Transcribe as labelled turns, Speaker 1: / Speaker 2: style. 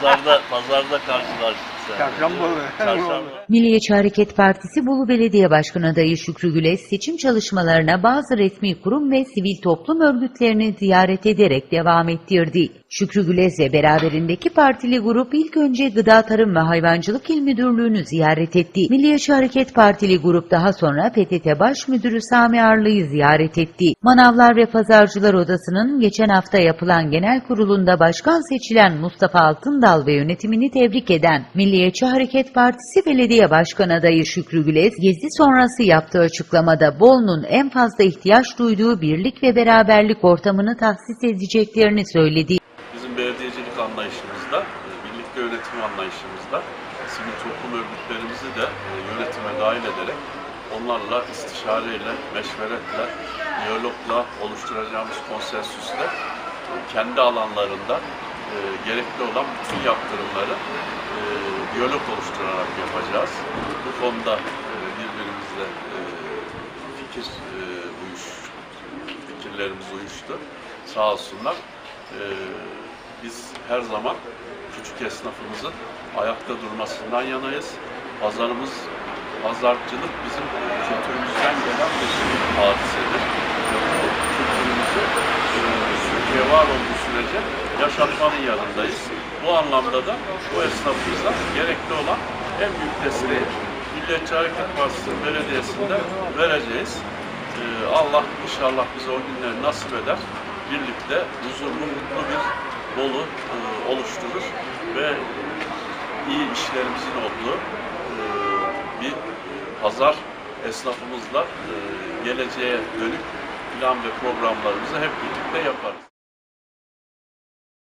Speaker 1: Pazarda, pazarda karşılaştık sen.
Speaker 2: Çarşamba.
Speaker 1: Çarşamba.
Speaker 3: Milliyetçi Hareket Partisi Bolu Belediye Başkanı adayı Şükrü Güles seçim çalışmalarına bazı resmi kurum ve sivil toplum örgütlerini ziyaret ederek devam ettirdi. Şükrü Güles'le beraberindeki partili grup ilk önce Gıda Tarım ve Hayvancılık İl Müdürlüğü'nü ziyaret etti. Milliyetçi Hareket Partili grup daha sonra PTT Baş Müdürü Sami Arlı'yı ziyaret etti. Manavlar ve Pazarcılar Odası'nın geçen hafta yapılan genel kurulunda başkan seçilen Mustafa Altındal ve yönetimini tebrik eden Milliyetçi Hareket Partisi Belediye Başkan adayı Şükrü Güles, gezi sonrası yaptığı açıklamada Bolu'nun en fazla ihtiyaç duyduğu birlik ve beraberlik ortamını tahsis edeceklerini söyledi.
Speaker 4: Anlayışımızda, e, birlikte yönetim anlayışımızda sivil toplum örgütlerimizi de e, yönetime dahil ederek onlarla istişareyle, meşveretle, diyalogla oluşturacağımız konsensüsle e, kendi alanlarında gerekli olan bütün yaptırımları diyalog oluşturarak yapacağız. Bu konuda birbirimizle fikir uyuş, fikirlerimiz uyuştu. Sağ olsunlar. Biz her zaman küçük esnafımızın ayakta durmasından yanayız. Pazarımız, pazarcılık bizim kültürümüzden gelen bir hadisedir. Kültürümüzü Türkiye var olduğu sürece yaşatmanın yanındayız. Bu anlamda da bu esnafımıza gerekli olan en büyük desteği Milliyetçi Hareket Partisi Belediyesi'nde vereceğiz. E, Allah inşallah bize o günleri nasip eder. Birlikte huzurlu, mutlu bir Bolu e, oluşturur ve iyi işlerimizin olduğu e, bir pazar esnafımızla e, geleceğe dönük plan ve programlarımızı hep birlikte yaparız.